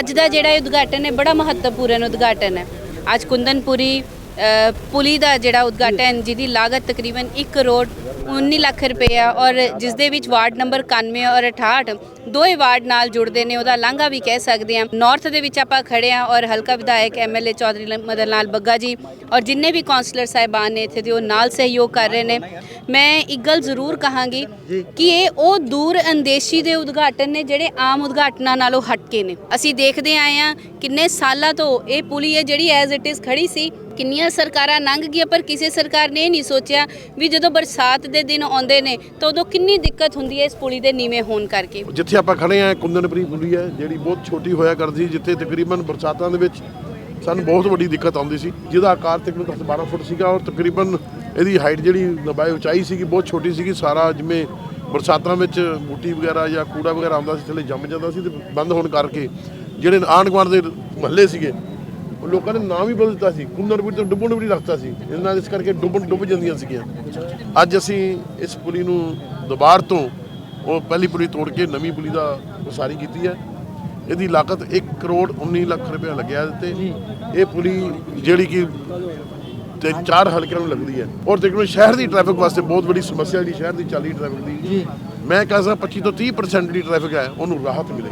ਅੱਜ ਦਾ ਜਿਹੜਾ ਇਹ ਉਦਘਾਟਨ ਹੈ, ਬੜਾ ਮਹੱਤਵਪੂਰਨ ਉਦਘਾਟਨ ਹੈ। ਅੱਜ ਕੁੰਦਨਪੁਰੀ ਪੁਲੀ ਦਾ ਜਿਹੜਾ ਉਦਘਾਟਨ ਜਿਹਦੀ ਲਾਗਤ ਤਕਰੀਬਨ 1 ਕਰੋੜ 19 ਲੱਖ ਰੁਪਏ ਆ ਔਰ ਜਿਸ ਦੇ ਵਿੱਚ ਵਾਰਡ ਨੰਬਰ 91 ਔਰ 68 ਦੋਏ ਵਾਰਡ ਨਾਲ ਜੁੜਦੇ ਨੇ, ਉਹਦਾ ਲਾਂਘਾ ਵੀ ਕਹਿ ਸਕਦੇ ਆ ਨਾਰਥ ਦੇ ਵਿੱਚ ਆਪਾਂ ਖੜੇ ਆ ਔਰ ਹਲਕਾ ਵਿਧਾਇਕ ਐਮਐਲਏ ਚੌਧਰੀ ਮਦਨ ਲਾਲ ਬੱਗਾ ਜੀ ਔਰ ਜਿੰਨੇ ਵੀ ਕਾਉਂਸਲਰ ਸਾਹਿਬਾਨ ਨੇ ਇੱਥੇ ਦੇ, ਉਹ ਨਾਲ ਸਹਿਯੋਗ ਕਰ ਰਹੇ ਨੇ। ਮੈਂ ਇੱਕ ਗੱਲ ਜ਼ਰੂਰ ਕਹਾਂਗੀ ਕਿ ਇਹ ਉਹ ਦੂਰ ਅੰਦੇਸ਼ੀ ਦੇ ਉਦਘਾਟਨ ਨੇ ਜਿਹੜੇ ਆਮ ਉਦਘਾਟਨਾਂ ਨਾਲੋਂ ਹਟ ਕੇ ਨੇ। ਅਸੀਂ ਦੇਖਦੇ ਆਏ ਆ ਕਿੰਨੇ ਸਾਲਾਂ ਤੋਂ ਇਹ ਪੁਲੀ ਹੈ ਜਿਹੜੀ ਐਜ਼ ਇਟ ਇਜ਼ ਖੜੀ ਸੀ ਕਿੰਨੀਆਂ ਸਰਕਾਰਾਂ ਲੰਘ ਗਈਆਂ ਪਰ ਕਿਸੇ ਸਰਕਾਰ ਨੇ ਇਹ ਨਹੀਂ ਸੋਚਿਆ ਵੀ ਜਦੋਂ ਬਰਸਾਤ ਦੇ ਦਿਨ ਆਉਂਦੇ ਨੇ ਤਾਂ ਉਦੋਂ ਕਿੰਨੀ ਦਿੱਕਤ ਹੁੰਦੀ ਹੈ ਇਸ ਪੁਲੀ ਦੇ ਨੀਵੇਂ ਹੋਣ ਕਰਕੇ। ਜਿੱਥੇ ਆਪਾਂ ਖੜੇ ਆ ਕੁੰਦਨਪੁਰੀ ਪੁਲੀ ਹੈ ਜਿਹੜੀ ਬਹੁਤ ਛੋਟੀ ਹੋਇਆ ਕਰਦੀ ਜਿੱਥੇ ਤਕਰੀਬਨ ਬਰਸਾਤਾਂ ਦੇ ਵਿੱਚ ਸਾਨੂੰ ਬਹੁਤ ਵੱਡੀ ਦਿੱਕਤ ਆਉਂਦੀ ਸੀ। ਜਿਹਦਾ ਆਕਾਰ ਤਕਰੀਬਨ 10 12 ਫੁੱਟ ਸੀਗਾ ਔਰ ਤਕਰੀਬਨ ਇਹਦੀ ਹਾਈਟ ਜਿਹੜੀ ਲੰਬਾਈ ਉਚਾਈ ਸੀਗੀ, ਬਹੁਤ ਛੋਟੀ ਸੀਗੀ। ਸਾਰਾ ਜਿਵੇਂ ਬਰਸਾਤਾਂ ਵਿੱਚ ਬੂਟੀ ਵਗੈਰਾ ਜਾਂ ਕੂੜਾ ਵਗੈਰਾ ਆਉਂਦਾ ਸੀ, ਥੱਲੇ ਜੰਮ ਜਾਂਦਾ ਸੀ ਤੇ ਬੰਦ ਹੋਣ ਕਰਕੇ ਜਿਹੜੇ ਆਂਢ ਗੁਆਂਢ ਦੇ ਮਹੱਲੇ ਸੀਗੇ, ਉਹ ਲੋਕਾਂ ਨੇ ਨਾਮ ਹੀ ਬਦਲ ਦਿੱਤਾ ਸੀ। ਕੁੰਦਨਪੁਰੀ ਤੋਂ ਡੁੱਬਣਪੁਰੀ ਰੱਖਤਾ ਸੀ। ਇਹਨਾਂ ਨਾਲ ਇਸ ਕਰਕੇ ਡੁੱਬਣ ਡੁੱਬ ਜਾਂਦੀਆਂ ਸੀਗੀਆਂ। ਅੱਜ ਅਸੀਂ ਇਸ ਪੁਲੀ ਨੂੰ ਦੁਬਾਰ ਤੋਂ ਉਹ ਪਹਿਲੀ ਪੁਲੀ ਤੋੜ ਕੇ ਨਵੀਂ ਪੁਲੀ ਦਾ ਉਸਾਰੀ ਕੀਤੀ ਹੈ। ਇਹਦੀ ਲਾਗਤ 1 ਕਰੋੜ 19 ਲੱਖ ਰੁਪਏ ਲੱਗਿਆ ਤੇ। ਇਹ ਪੁਲੀ ਜਿਹੜੀ ਕਿ ਤੇ ਚਾਰ ਹਲਕਿਆਂ ਨੂੰ ਲੱਗਦੀ ਹੈ। ਔਰ ਤਕਰੀਬਨ ਸ਼ਹਿਰ ਦੀ ਟ੍ਰੈਫਿਕ ਵਾਸਤੇ ਬਹੁਤ ਵੱਡੀ ਸਮੱਸਿਆ ਜਿਹੜੀ ਸ਼ਹਿਰ ਦੀ ਚੱਲੀ ਟ੍ਰੈਫਿਕ ਦੀ। ਮੈਂ ਕਹਿੰਦਾ 25 ਤੋਂ 30% ਦੀ ਟ੍ਰੈਫਿਕ ਹੈ ਉਹਨੂੰ ਰਾਹਤ ਮਿਲੇਗੀ।